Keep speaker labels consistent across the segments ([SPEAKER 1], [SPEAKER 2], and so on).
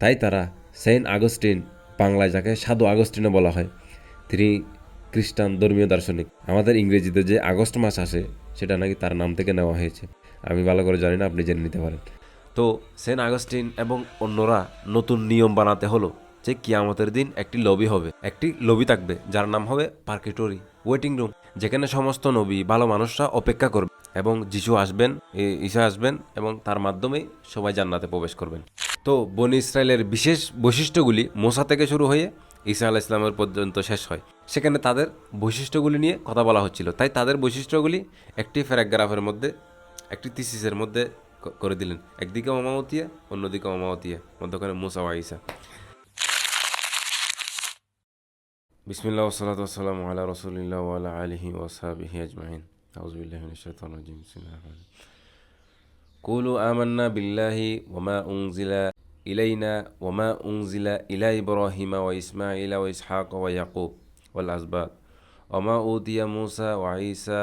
[SPEAKER 1] তাই তারা Saint Augustine বাংলায় যাকে সাধু আগস্টিনও বলা হয়, তিনি খ্রিস্টান ধর্মীয় দার্শনিক। আমাদের ইংরেজিতে যে আগস্ট মাস আসে, সেটা নাকি তার নাম থেকে নেওয়া হয়েছে। আমি ভালো করে জানি না, আপনি জেনে নিতে পারেন। তো সেন্ট আগস্টিন এবং অন্যরা নতুন নিয়ম বানাতে হলো যে কিয়ামতের দিন একটি লবি হবে। একটি লবি থাকবে, যার নাম হবে পার্কেটরি, ওয়েটিং রুম, যেখানে সমস্ত নবী, ভালো মানুষরা অপেক্ষা করবে এবং যিশু আসবেন ঈসা আসবেন এবং তার মাধ্যমেই সবাই জান্নাতে প্রবেশ করবেন। তো বনি ইসরায়েলের বিশেষ বৈশিষ্ট্যগুলি মোসা থেকে শুরু হয়ে ঈসা আলাহ ইসলামের পর্যন্ত শেষ হয়। সেখানে তাদের বৈশিষ্ট্যগুলি নিয়ে কথা বলা হচ্ছিল। তাই তাদের বৈশিষ্ট্যগুলি একটি প্যারাগ্রাফের মধ্যে, একটি থিসিসের মধ্যে করে দিলেন। একদিকে অমামতিয়া, অন্যদিকে অমামতিয়া, মধ্যখানে মুসা ওয়া ঈসা। বিসমিল্লাহ ওসলাত ওসালাম আলা রসুলিল্লাহ ওয়ালা আলিহি ওসাবিহি মিনাশ শাইতানির রাজিম বিসমিল্লাহির রহমানির রহিম কুলু আমান্না বিল্লাহি ওমা উনজিলা ইলাইনা ওমা উনজিলা ইলা ইব্রাহিমা ওয়া ইসমাইলা ওয়া ইসহাক ওয়া ইয়াকুব ওয়াল আসবাত ওমা উতিয়া মুসা ওয়া ঈসা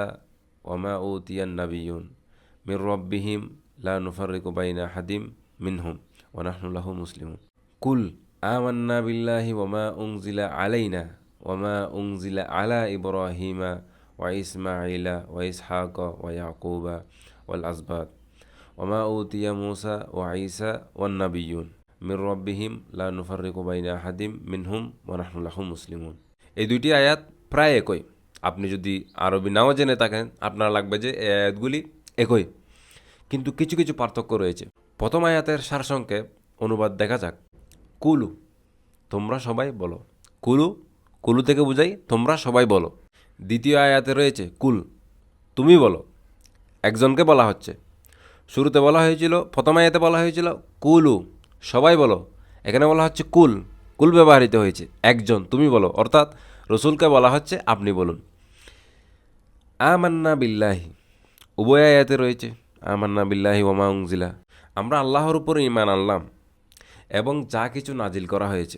[SPEAKER 1] ওমা উতিয়া নাবিয়ুন মির রব্বিহিম লা নুফাররিকু বাইনা হাদিম মিনহুম ওয়া নাহনু লাহু মুসলিমুন কুল আমান্না বিল্লাহি ওমা উনজিলা আলাইনা ওমা উতিয়া মুসা ও আইসা ওয়ান্নাবিয়ুন মির রব্বিহিম লা নুফাররিকু বাইনা হাদিম মিনহুম ওয়ানাহনুল্লাহু মুসলিমুন এই দুইটি আয়াত প্রায় একই। আপনি যদি আরবি নাও জেনে থাকেন, আপনার লাগবে যে এই আয়াতগুলি একই। কিন্তু কিছু কিছু পার্থক্য রয়েছে। প্রথম আয়াতের সারসংক্ষেপ অনুবাদ দেখা যাক। কুলু, তোমরা সবাই বলো। কুলু কুলু থেকে বুঝাই, তোমরা সবাই বলো। দ্বিতীয় আয়াতে রয়েছে কুল, তুমি বলো। একজনকে বলা হচ্ছে। শুরুতে বলা হয়েছিল, প্রথম আয়াতে বলা হয়েছিল, কুলু। সবাই বলো। এখানে বলা হচ্ছে কুল। কুল ব্যবহৃত হয়েছে। একজন, তুমি বলো। অর্থাৎ রসুলকে বলা হচ্ছে, আপনি বলুন। আমান্না বিল্লাহি। উভয় আয়াতে রয়েছে, আমান্না বিল্লাহি ওমা উংজিলা আমরা আল্লাহর উপর ইমান আনলাম এবং যা কিছু নাজিল করা হয়েছে।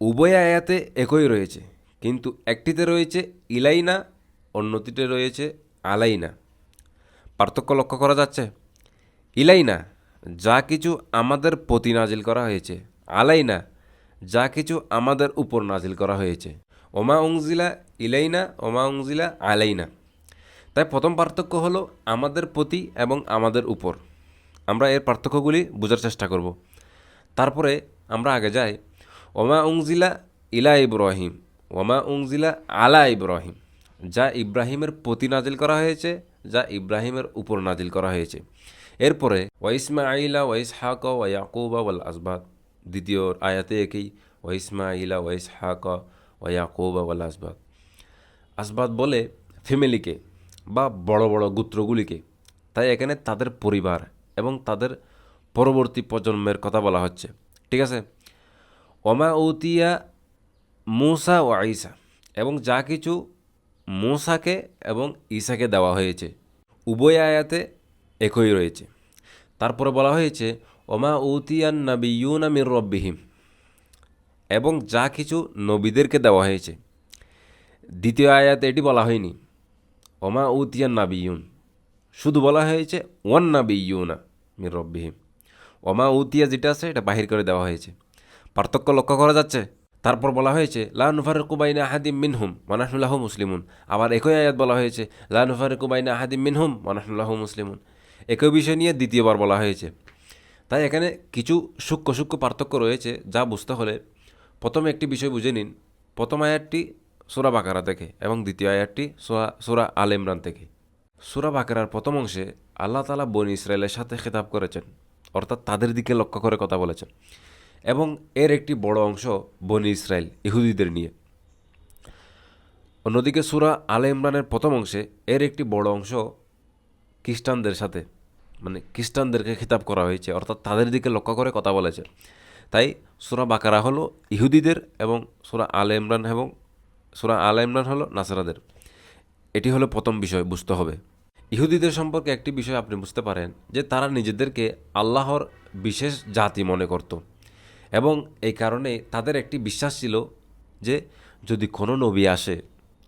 [SPEAKER 1] উভয় আয়াতে একই রয়েছে, কিন্তু একটিতে রয়েছে ইলাইনা, অন্যটিতে রয়েছে আলাইনা। পার্থক্য লক্ষ্য করা যাচ্ছে? ইলাইনা যা কিছু আমাদের প্রতি নাজিল করা হয়েছে। আলাইনা যা কিছু আমাদের উপর নাজিল করা হয়েছে। ওমা উংজিলা ইলাইনা ওমা উংজিলা আলাইনা তাই প্রথম পার্থক্য হলো আমাদের প্রতি এবং আমাদের উপর। আমরা এর পার্থক্যগুলি বোঝার চেষ্টা করব। তারপরে আমরা আগে যাই। ওমা উংজিলা ইলা ইব্রাহিম, ওমা উংজিলা আলা ইব্রাহিম, যা ইব্রাহিমের প্রতি নাজিল করা হয়েছে, যা ইব্রাহিমের উপর নাজিল করা হয়েছে। এরপরে ওয়াইসমা আইলা ওয়াইস হাক ওয়াকুবা ওয়াল আসবাদ দ্বিতীয় আয়াতে একই ওয়াইসমা আইলা ওয়াইস হাক ওয়াকুবা ওয়াল আসবাদ আসবাদ বলে ফ্যামিলিকে বা বড় বড় গোত্রগুলিকে। তাই এখানে তাদের পরিবার এবং তাদের পরবর্তী প্রজন্মের কথা বলা হচ্ছে। ঠিক আছে? ওমা উতিয়া মুসা ও আইসা এবং যা কিছু মুসাকে এবং ঈসাকে দেওয়া হয়েছে। উভয় আয়াতে একই রয়েছে। তারপরে বলা হয়েছে, ওমা উতিয়ান নাবিয়ুনা মির রব্বিহিম। এবং যা কিছু নবীদেরকে দেওয়া হয়েছে। দ্বিতীয় আয়াতে এটি বলা হয়নি, ওমা উতিয়ান নাবিয়ুন। শুধু বলা হয়েছে, ওয়ান নাবিয়ুনা মির রব্বিহিম। ওমা উতিয়া যেটা আছে, এটা বাহির করে দেওয়া হয়েছে। পার্থক্য লক্ষ্য করা যাচ্ছে। তারপর বলা হয়েছে, লা নুফার কুবাইনা আহাদিম মিনহুম মানাহুল্লাহ মুসলিমুন। আবার একই আয়াত বলা হয়েছে, লা নুফার কুবাইনা আহাদিম মিনহুম মানাহুল্লাহ মুসলিমুন। একই বিষয় নিয়ে দ্বিতীয়বার বলা হয়েছে। তাই এখানে কিছু সূক্ষ্ম সূক্ষ্ম পার্থক্য রয়েছে যা বুঝতে হলে প্রথমে একটি বিষয় বুঝে নিন। প্রথম আয়াতটি সোরা বাকারা থেকে এবং দ্বিতীয় আয়াতটি সোরা সোরা আল ইমরান থেকে। সুরা বাকেরার প্রথম অংশে আল্লাহ তালা বনি ইসরায়েলের সাথে খেতাব করেছেন, অর্থাৎ তাদের দিকে লক্ষ্য করে কথা বলেছেন এবং এর একটি বড় অংশ বনি ইসরায়েল ইহুদিদের নিয়ে। অন্যদিকে সুরা আলে ইমরানের প্রথম অংশে এর একটি বড় অংশ খ্রিস্টানদের সাথে। মানে খ্রিস্টানদেরকে খিতাব করা হয়েছে, অর্থাৎ তাদের দিকে লক্ষ্য করে কথা বলেছে। তাই সুরা বাকারা হলো ইহুদিদের এবং সুরা আলে ইমরান এবং সুরা আল ইমরান হলো নাসারাদের। এটি হলো প্রথম বিষয়, বুঝতে হবে। ইহুদিদের সম্পর্কে একটি বিষয় আপনি বুঝতে পারেন যে তারা নিজেদেরকে আল্লাহর বিশেষ জাতি মনে করত এবং এই কারণে তাদের একটি বিশ্বাস ছিল যে যদি কোনো নবী আসে,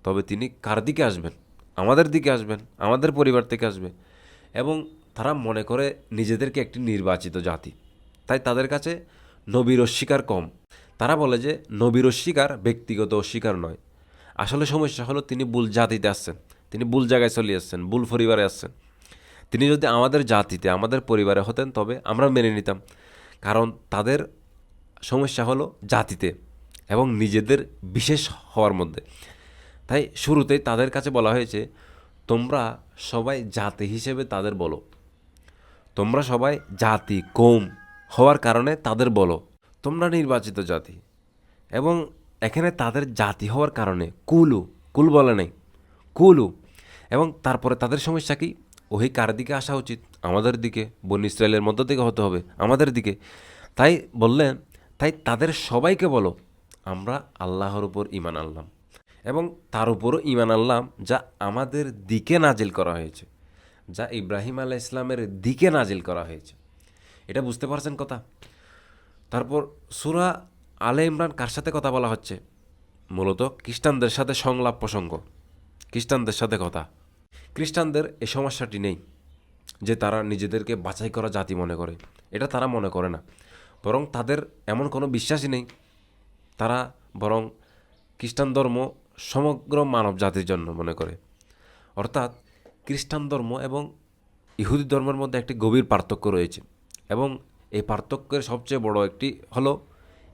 [SPEAKER 1] তবে তিনি কার দিকে আসবেন? আমাদের দিকে আসবেন, আমাদের পরিবার থেকে আসবে। এবং তারা মনে করে নিজেদেরকে একটি নির্বাচিত জাতি। তাই তাদের কাছে নবীর অস্বীকার কম। তারা বলে যে, নবীর অস্বীকার ব্যক্তিগত অস্বীকার নয়। আসলে সমস্যা হলো তিনি ভুল জাতিতে আসছেন। তিনি ভুল জায়গায় চলে আসছেন ভুল পরিবারে আসছেন। তিনি যদি আমাদের জাতিতে, আমাদের পরিবারে হতেন, তবে আমরা মেনে নিতাম। কারণ তাদের সমস্যা হলো জাতিতে এবং নিজেদের বিশেষ হওয়ার মধ্যে। তাই শুরুতেই তাদের কাছে বলা হয়েছে, তোমরা সবাই জাতি হিসেবে তাদের বলো। তোমরা সবাই জাতি, কম হওয়ার কারণে তাদের বলো, তোমরা নির্বাচিত জাতি। এবং এখানে তাদের জাতি হওয়ার কারণে কুলু, কুল বলে নেই, কুলু। এবং তারপরে তাদের সমস্যা কি? ওই কার দিকে আসা উচিত? আমাদের দিকে, বন ইসরায়েলের মধ্য থেকে হতে হবে, আমাদের দিকে। তাই বললেন, তাই তাদের সবাইকে বলো, আমরা আল্লাহর উপর ইমান আনলাম এবং তার উপরও ইমান আনলাম যা আমাদের দিকে নাজিল করা হয়েছে। যা ইব্রাহিম আলাহ ইসলামের দিকে নাজিল করা হয়েছে। এটা বুঝতে পারছেন কথা? তারপর সুরা আলে ইমরান কার সাথে কথা বলা হচ্ছে? মূলত খ্রিস্টানদের সাথে সংলাপ প্রসঙ্গ। খ্রিস্টানদের সাথে কথা। খ্রিস্টানদের এই সমস্যাটি নেই, যে তারা নিজেদেরকে বাছাই করা জাতি মনে করে। এটা তারা মনে করে না। বরং তাদের এমন কোনো বিশ্বাসই নেই। তারা বরং খ্রিস্টান ধর্ম সমগ্র মানব জাতির জন্য মনে করে। অর্থাৎ খ্রিস্টান ধর্ম এবং ইহুদি ধর্মের মধ্যে একটি গভীর পার্থক্য রয়েছে এবং এই পার্থক্যের সবচেয়ে বড় একটি হলো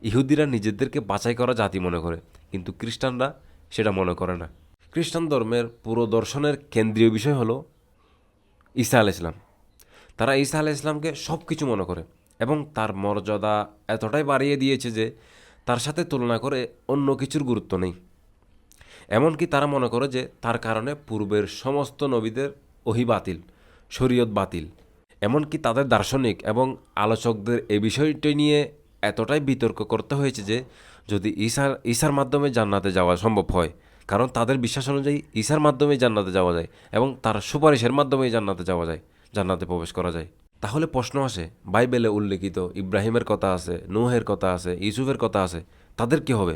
[SPEAKER 1] ইহুদিরা নিজেদেরকে বাছাই করা জাতি মনে করে, কিন্তু খ্রিস্টানরা সেটা মনে করে না। খ্রিস্টান ধর্মের পুরো দর্শনের কেন্দ্রীয় বিষয় হলো ঈসা আল ইসলাম তারা ঈসা আল ইসলামকে সব কিছু মনে করে এবং তার মর্যাদা এতটাই বাড়িয়ে দিয়েছে যে তার সাথে তুলনা করে অন্য কিছুর গুরুত্ব নেই। এমনকি তারা মনে করে যে তার কারণে পূর্বের সমস্ত নবীদের ওহি বাতিল, শরীয়ত বাতিল। এমনকি তাদের দার্শনিক এবং আলোচকদের এই বিষয়টি নিয়ে এতটাই বিতর্ক করতে হয়েছে যে যদি ঈশার ঈশার মাধ্যমে জান্নাতে যাওয়া সম্ভব হয়, কারণ তাদের বিশ্বাস অনুযায়ী ঈসার মাধ্যমেই জান্নাতে যাওয়া যায় এবং তার সুপারিশের মাধ্যমেই জান্নাতে যাওয়া যায়, জান্নাতে প্রবেশ করা যায়। তাহলে প্রশ্ন আসে, বাইবেলে উল্লেখিত ইব্রাহিমের কথা আছে, নুহের কথা আছে, ইউসুফের কথা আছে, তাদের কি হবে?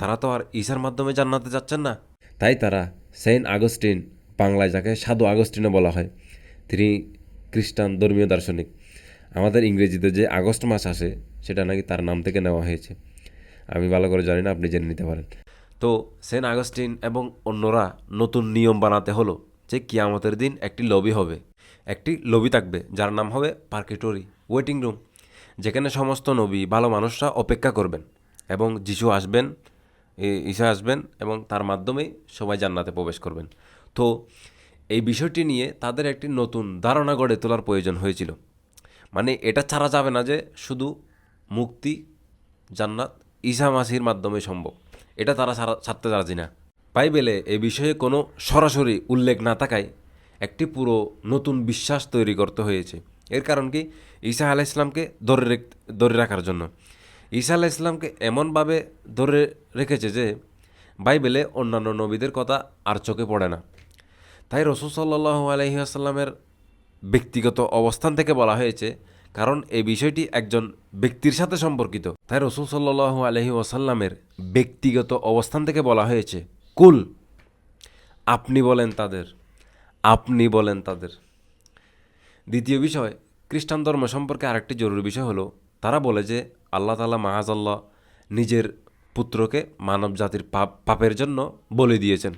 [SPEAKER 1] তারা তো আর ঈশার মাধ্যমে জান্নাতে যাচ্ছেন না। তাই তারা সেন্ট আগস্টিন বাংলায় যাকে সাধু আগস্টিনও বলা হয়, তিনি খ্রিস্টান ধর্মীয় দার্শনিক। আমাদের ইংরেজিতে যে আগস্ট মাস আসে, সেটা নাকি তার নাম থেকে নেওয়া হয়েছে। আমি ভালো করে জানি না, আপনি জেনে নিতে পারেন। তো সেন্ট আগস্টিন এবং অন্যরা নতুন নিয়ম বানাতে হলো যে কিয়ামতের দিন একটি লবি হবে। একটি লবি থাকবে, যার নাম হবে পার্কেটরি, ওয়েটিং রুম, যেখানে সমস্ত নবী, ভালো মানুষরা অপেক্ষা করবেন এবং যিশু আসবেন ঈশা আসবেন এবং তার মাধ্যমেই সবাই জান্নাতে প্রবেশ করবেন। তো এই বিষয়টি নিয়ে তাদের একটি নতুন ধারণা গড়ে তোলার প্রয়োজন হয়েছিল। মানে এটা ছাড়া যাবে না যে শুধু মুক্তি, জান্নাত, ঈসা মাসির মাধ্যমে সম্ভব। এটা তারা ছাড়া- ছাড়তে রাজি না। বাইবেলে এ বিষয়ে কোনো সরাসরি উল্লেখ না থাকায় একটি পুরো নতুন বিশ্বাস তৈরি করতে হয়েছে। এর কারণ কি? ঈসা আলাহ ইসলামকে ধরে ধরে রাখার জন্য। ঈসা আলাহ ইসলামকে এমনভাবে ধরে রেখেছে যে বাইবেলে অন্যান্য নবীদের কথা আর চোখে পড়ে না। তাই রসুল সাল্লাহ আলহি আসাল্লামের ব্যক্তিগত অবস্থান থেকে বলা হয়েছে, কারণ এই বিষয়টি একজন ব্যক্তির সাথে সম্পর্কিত। তাই রসুল সাল্লাহ আলহি ওয়াসাল্লামের ব্যক্তিগত অবস্থান থেকে বলা হয়েছে, কুল, আপনি বলেন তাদের, আপনি বলেন তাদের। দ্বিতীয় বিষয়, খ্রিস্টান ধর্ম সম্পর্কে আরেকটি জরুরি বিষয় হলো, তারা বলে যে আল্লাহ তালা মাহাজাল্লাহ নিজের পুত্রকে মানব জাতির পাপ, পাপের জন্য বলে দিয়েছেন,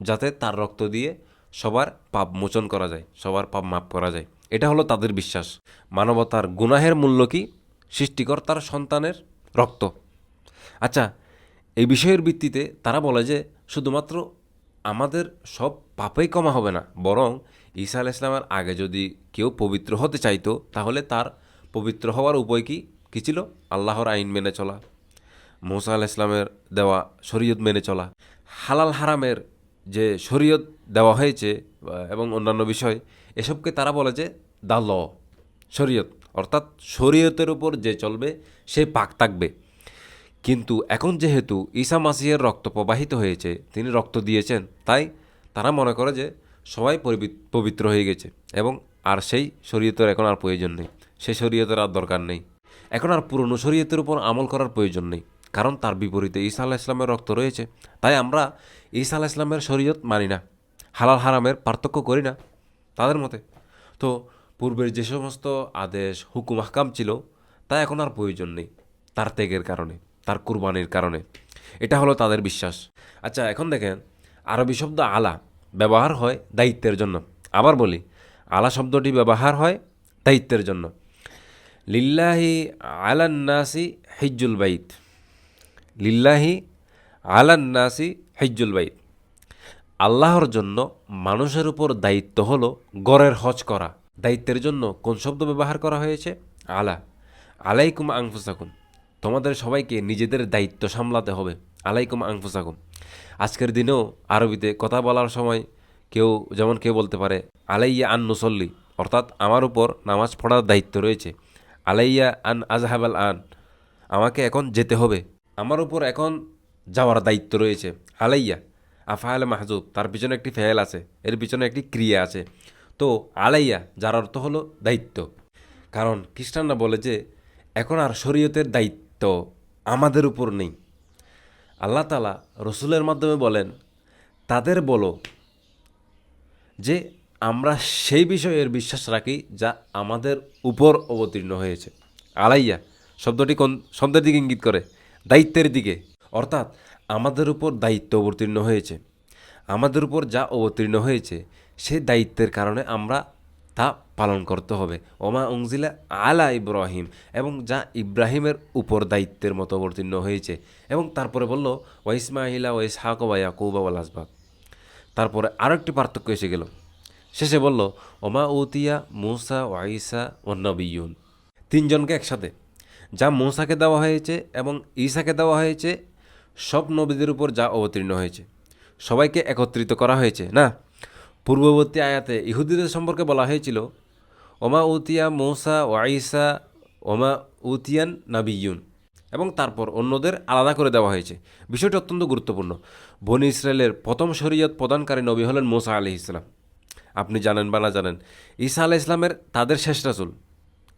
[SPEAKER 1] যাতে তার রক্ত দিয়ে সবার পাপ মোচন করা যায়, সবার পাপ মাপ করা যায়। এটা হলো তাদের বিশ্বাস। মানবতার গুনাহের মূল্য কি? সৃষ্টিকর্তার সন্তানের রক্ত। আচ্ছা এই বিষয়ের ভিত্তিতে তারা বলে যে শুধুমাত্র আমাদের সব পাপেই কমা হবে না, বরং ঈসা আল ইসলামের আগে যদি কেউ পবিত্র হতে চাইতো, তাহলে তার পবিত্র হওয়ার উপায় কি? কী ছিল? আল্লাহর আইন মেনে চলা, মৌসা আল ইসলামের দেওয়া শরীয়ত মেনে চলা, হালাল হারামের যে শরীয়ত দেওয়া হয়েছে এবং অন্যান্য বিষয়, এসবকে তারা বলে যে দা ল শরীয়ত। অর্থাৎ শরীয়তের উপর যে চলবে, সে পাক থাকবে। কিন্তু এখন যেহেতু ঈসা মাসিহের রক্ত প্রবাহিত হয়েছে, তিনি রক্ত দিয়েছেন, তাই তারা মনে করে যে সবাই পবিত্র হয়ে গেছে এবং আর সেই শরীয়তের এখন আর প্রয়োজন নেই। সেই শরীয়তের আর দরকার নেই। এখন আর পুরনো শরীয়তের উপর আমল করার প্রয়োজন নেই, কারণ তার বিপরীতে ঈসা আল্লাহ ইসলামের রক্ত রয়েছে। তাই আমরা ঈসা আল্লাহ ইসলামের শরীয়ত মানি না, হালাল হারামের পার্থক্য করি না তাদের মতে। তো পূর্বের যে সমস্ত আদেশ, হুকুম হাকাম ছিল, তা এখন আর প্রয়োজন নেই, তার ত্যাগের কারণে, তার কুরবানির কারণে। এটা হলো তাদের বিশ্বাস। আচ্ছা এখন দেখেন, আরবি শব্দ আলা ব্যবহার হয় দায়িত্বের জন্য। আবার বলি, আলা শব্দটি ব্যবহার হয় দায়িত্বের জন্য। লিল্লাহি আলান্নাসি হিজ্জুল বাইত। লিল্লাহি আলান্নাসি হিজ্জুল বাইত। আল্লাহর জন্য মানুষের উপর দায়িত্ব হল গড়ের হজ করা। দায়িত্বের জন্য কোন শব্দ ব্যবহার করা হয়েছে? আলা। আলাইকুম আংফুসাকুম তোমাদের সবাইকে নিজেদের দায়িত্ব সামলাতে হবে। আলাইকুম আংফুসাকুম আজকের দিনেও আরবিতে কথা বলার সময় কেউ যেমন কেউ বলতে পারে, আলাইয়া আন অর্থাৎ আমার উপর নামাজ পড়ার দায়িত্ব রয়েছে। আলাইয়া আন আজহাবাল আন। আমাকে এখন যেতে হবে। আমার উপর এখন যাওয়ার দায়িত্ব রয়েছে। আলাইয়া আফায়াল মাহজুব, তার পিছনে একটি ফেয়াল আছে। এর পিছনে একটি ক্রিয়া আছে। তো আলাইয়া, যার অর্থ হলো দায়িত্ব। কারণ খ্রিস্টানরা বলে যে, এখন আর শরীয়তের দায়িত্ব আমাদের উপর নেই। আল্লাহ তালা রসুলের মাধ্যমে বলেন, তাদের বলো যে আমরা সেই বিষয়ের বিশ্বাস রাখি যা আমাদের উপর অবতীর্ণ হয়েছে। আলাইয়া, শব্দটি কোন শব্দের দিকে ইঙ্গিত করে? দায়িত্বের দিকে। অর্থাৎ, আমাদের উপর দায়িত্ব অবতীর্ণ হয়েছে। আমাদের উপর যা অবতীর্ণ হয়েছে সেই দায়িত্বের কারণে আমরা তা পালন করতে হবে। ওমা উংজিলা আলা ইব্রাহিম, এবং যা ইব্রাহিমের উপর দায়িত্বের মতো অবতীর্ণ হয়েছে। এবং তারপরে বলল ওয়াইসমাহিলা ওয়াইস হাক ওয়া ইয়াকুবা ওয়াল আসবাক তারপরে আরও একটি পার্থক্য এসে গেল। শেষে বলল, ওমা উতিয়া মুসা ওয়াইসা ও নবিয়ুন। তিনজনকে একসাথে। যা মূসাকে দেওয়া হয়েছে এবং ঈসাকে দেওয়া হয়েছে, সব নবীদের উপর যা অবতীর্ণ হয়েছে। সবাইকে একত্রিত করা হয়েছে, না? পূর্ববর্তী আয়াতে ইহুদিদের সম্পর্কে বলা হয়েছিল, ওমা উতিয়া মৌসা ওয়াইসা ওমা উতিয়ান নাবিয়ুন। এবং তারপর অন্যদের আলাদা করে দেওয়া হয়েছে। বিষয়টি অত্যন্ত গুরুত্বপূর্ণ। বনি ইসরায়েলের প্রথম শরীয়ত প্রদানকারী নবী হলেন মোসা আলি ইসলাম আপনি জানেন বা না জানেন, ঈসা আলাহ ইসলামের তাদের শেষ রাসুল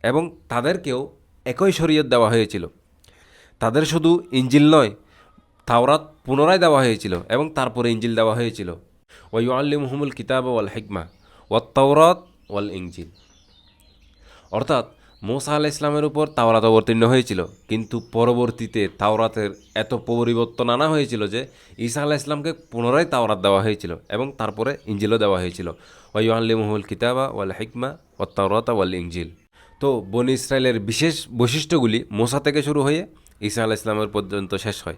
[SPEAKER 1] এবং তাদেরকেও একই শরীয়ত দেওয়া হয়েছিল। তাদের শুধু ইঞ্জিল নয়, তাওরাত পুনরায় দেওয়া হয়েছিল এবং তারপরে ইঞ্জিল দেওয়া হয়েছিল। ওয়াই আল্লিমহমুল কিতাব ওয়াল হেকমা, ওয়াত তাওরাত ওয়াল ইঞ্জিল অর্থাৎ মোসা আলাহ ইসলামের উপর তাওরাত অবতীর্ণ হয়েছিল। কিন্তু পরবর্তীতে তাওরাতের এত পরিবর্তন আনা হয়েছিল যে ঈসা আলাহ ইসলামকে পুনরায় তাওরাত দেওয়া হয়েছিল এবং তারপরে ইঞ্জিলও দেওয়া হয়েছিল। ওয়াইআল্লিমহুল কিতাবা ওয়াল হিকমা ও তাওরাতা ওয়াল ইঞ্জিল তো বনি ইসরায়েলের বিশেষ বৈশিষ্ট্যগুলি মোসা থেকে শুরু হয়ে ঈসা আলাহ ইসলামের পর্যন্ত শেষ হয়।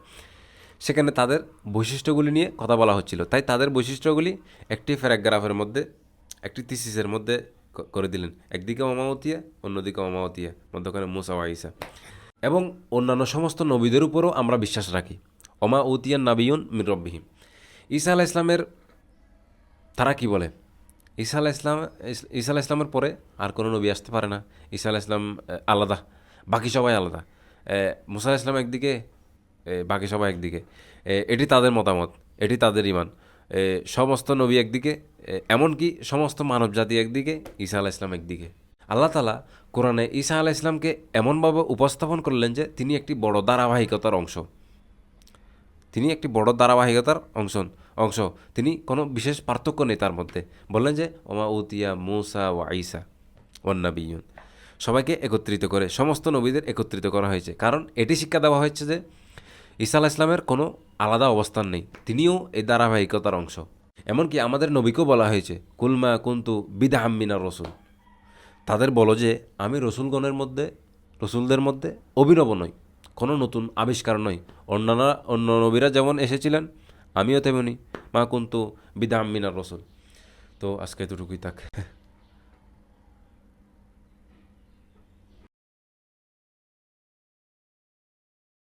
[SPEAKER 1] সেখানে তাদের বৈশিষ্ট্যগুলি নিয়ে কথা বলা হচ্ছিল। তাই তাদের বৈশিষ্ট্যগুলি একটি প্যারাগ্রাফের মধ্যে, একটি থিসিসের মধ্যে করে দিলেন। একদিকে অমামতিয়া অন্যদিকে অমামতিয়া মধ্যখানে মুসা এবং অন্যান্য সমস্ত নবীদের উপরও আমরা বিশ্বাস রাখি। অমা উতিয়ান নাবিউন মির রব্বিহিম। ঈসা আলাহ ইসলামের তারা কি বলে? ঈসা আলাহ ইসলাম ইস- ঈসা আলাহ ইসলামের পরে আর কোনো নবী আসতে পারে না। ঈসা আলাহ ইসলাম আলাদা। বাকি সবাই আলাদা। মুসা ইসলাম একদিকে বাকি সবাই একদিকে। এটি তাদের মতামত, এটি তাদের ইমান সমস্ত নবী একদিকে এমনকি সমস্ত মানব জাতি একদিকে, ঈসা আলাহ ইসলাম একদিকে। আল্লাহ তালা কোরআনে ঈসা আলাহ ইসলামকে এমনভাবে উপস্থাপন করলেন যে তিনি একটি বড় ধারাবাহিকতার অংশ। তিনি একটি বড় ধারাবাহিকতার অংশ অংশ। তিনি কোনো বিশেষ পার্থক্য নেই তার মধ্যে। বললেন যে, ওমা উতিয়া মুসা ও আইসা ওয়ান্নাবিউন সবাইকে একত্রিত করে, সমস্ত নবীদের একত্রিত করা হয়েছে। কারণ এটি শিক্ষা দেওয়া হয়েছে যে ঈসা আলাহ ইসলামের কোনো আলাদা অবস্থান নেই। তিনিও এই ধারাবাহিকতার অংশ। এমনকি আমাদের নবীকেও বলা হয়েছে কুলমা কুন্তু বিদা আম্মিনা রসুল। তাদের বলো যে, আমি রসুলগণের মধ্যে, রসুলদের মধ্যে অভিনব নই, কোনো নতুন আবিষ্কার নয় অন্যান্য অন্য নবীরা যেমন এসেছিলেন, আমিও তেমনি, মা কুন্তু বিদা আম্মিনার রসুল। তো আজকে এতটুকুই থাক।